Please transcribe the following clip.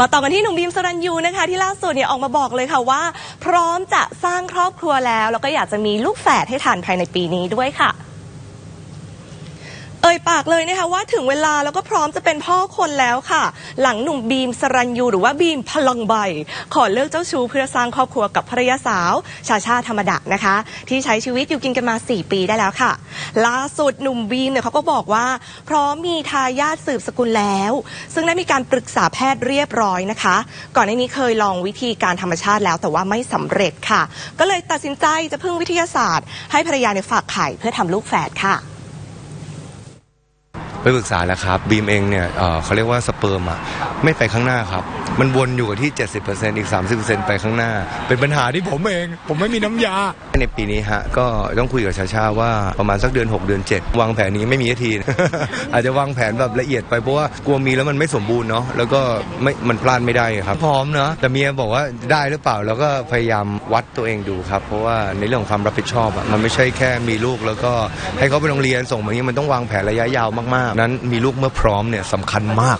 มาต่อกันที่หนุ่มบีมสรัญยูนะคะ ที่ล่าสุดเนี่ยออกมาบอกเลยค่ะว่า พร้อมจะสร้างครอบครัวแล้ว แล้วก็อยากจะมีลูกแฝดให้ทันภายในปีนี้ด้วยค่ะ เอ่ยปากเลยนะคะว่าถึงเวลาแล้วก็พร้อมจะเป็นพ่อคนแล้วค่ะ หลังหนุ่มบีมสรัญยูหรือว่าบีมพลังใบ ขอเลิกเจ้าชู้เพื่อสร้างครอบครัวกับภรรยาสาว ชาชาธรรมดานะคะ ที่ใช้ชีวิตอยู่กินกันมา 4 ปีได้แล้วค่ะ ล่าสุดหนุ่มบีมเนี่ยเขาก็บอกว่า พร้อมมีทายาทสืบสกุลแล้ว ซึ่งได้มีการปรึกษาแพทย์เรียบร้อยนะคะ ก่อนหน้านี้เคยลองวิธีการธรรมชาติแล้วแต่ว่าไม่สำเร็จค่ะ ก็เลยตัดสินใจจะพึ่งวิทยาศาสตร์ ให้ภรรยาเนี่ยฝากไข่เพื่อทำลูกแฝดค่ะ ไปปรึกษาแล้วครับบีมเองเนี่ยเอ่อเขาเรียกว่าสเปิร์มอะไม่ไปข้างหน้าครับ มันวนอยู่กับที่ 70%อีก 30%ไปข้างหน้า เป็นปัญหาที่ผมเอง ผมไม่มีน้ำยา ในปีนี้ฮะก็ต้องคุยกับชาชาว่าประมาณสักเดือน 6 เดือน 7 วางแผนนี้ไม่มีที อาจจะวางแผนแบบละเอียดไปเพราะว่ากลัวมีแล้วมันไม่สมบูรณ์เนาะแล้วก็ไม่มันพลาดไม่ได้ครับพร้อมเนาะแต่เมียบอกว่าได้หรือเปล่าแล้วก็พยายามวัดตัวเองดูครับ เพราะว่าในเรื่องของความรับผิดชอบอะมันไม่ใช่แค่มีลูกแล้วก็ให้เขาไปโรงเรียนส่งแบบนี้มันต้องวางแผนระยะยาวมากๆนั้นมีลูกเมื่อพร้อมเนี่ยสำคัญมาก